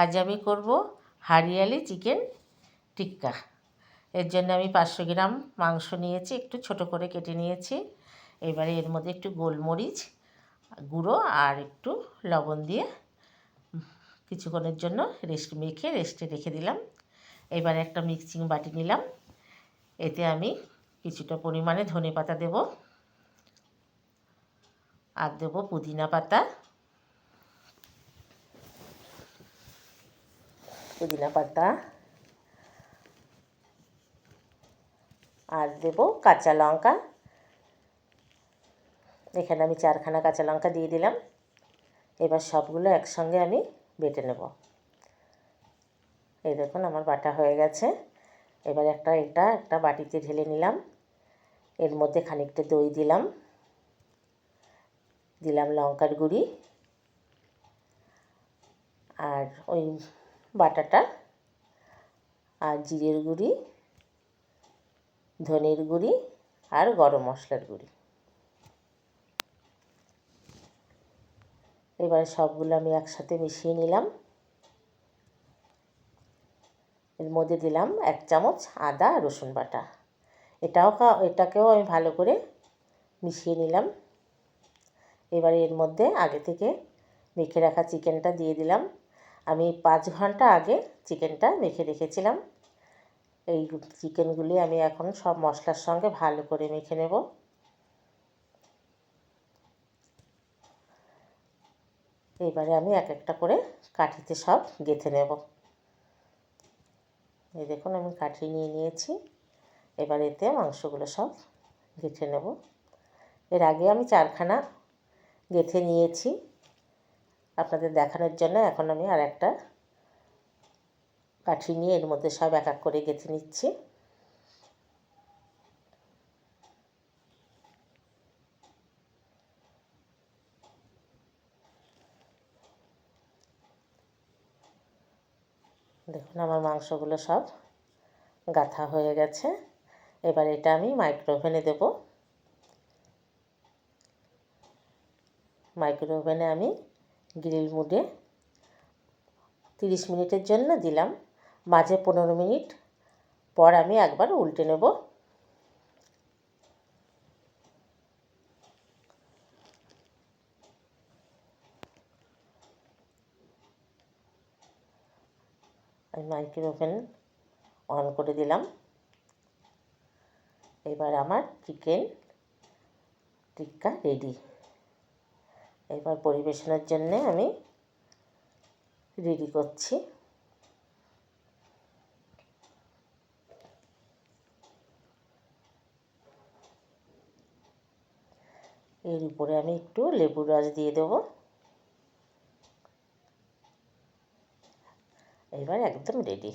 আজ আমি করব হারিয়ালি চিকেন টিক্কা। এর জন্য আমি পাঁচশো গ্রাম মাংস নিয়েছি, একটু ছোট করে কেটে নিয়েছি। এবারে এর মধ্যে একটু গোলমরিচ গুঁড়ো আর একটু লবণ দিয়ে কিছুক্ষণের জন্য রেস্ট মেখে, রেস্টে রেখে দিলাম। এবারে একটা মিক্সিং বাটি নিলাম। এতে আমি কিছুটা পরিমাণে ধনে পাতা দেব। আর দেবো পুদিনা পাতা। পুদিনা পাতা। আর দেব কাঁচা লঙ্কা। এখানে আমি চারখানা কাঁচা লঙ্কা দিয়ে দিলাম। এবার সবগুলো একসঙ্গে আমি বেটে নেব। এই দেখুন আমার বাটা হয়ে গেছে। এবার একটা এটা একটা বাটিতে ঢেলে নিলাম। এর মধ্যে খানিকটা দই দিলাম। দিলাম লঙ্কার গুঁড়ি। আর ওই বাটাটা আর জিরের গুঁড়ি, ধনের গুঁড়ি আর গরম মশলার গুঁড়ি। এবারে সবগুলো আমি একসাথে মিশিয়ে নিলাম। এর মধ্যে দিলাম এক চামচ আদা রসুন বাটা। এটাও এটাকেও আমি ভালো করে মিশিয়ে নিলাম। এবারে এর মধ্যে আগে থেকে মেখে রাখা চিকেনটা দিয়ে দিলাম। আমি পাঁচ ঘণ্টা আগে চিকেনটা মেখে রেখেছিলাম। এই চিকেনগুলি আমি এখন সব মশলার সঙ্গে ভালো করে মেখে নেব। এবারে আমি এক একটা করে কাঠিতে সব গেঁথে নেব। এই দেখুন, আমি কাঠি নিয়ে নিয়েছি। এবার এতে মাংসগুলো সব গেঁথে নেব। এর আগে আমি চারখানা গেঁথে নিয়েছি। আপনাদের দেখানোর জন্য এখন আমি আর একটা কাঠি নিয়ে এর মধ্যে সব এক এক করে গেঁথে নিচ্ছি। দেখুন, আমার মাংসগুলো সব গাথা হয়ে গেছে। এবার এটা আমি মাইক্রোওভেনে দেব। মাইক্রোওভেনে আমি গ্রিল মুডে তিরিশ মিনিটের জন্য দিলাম। মাঝে পনেরো মিনিট পর আমি একবার উল্টে নেব। আমি মাইক্রো ওভেন অন করে দিলাম। এবার আমার চিকেন টিক্কা রেডি। এবার পরিবেশনের জন্যে আমি রেডি করছি। এর উপরে আমি একটু লেবুর রস দিয়ে দেবো। এবার একদম রেডি।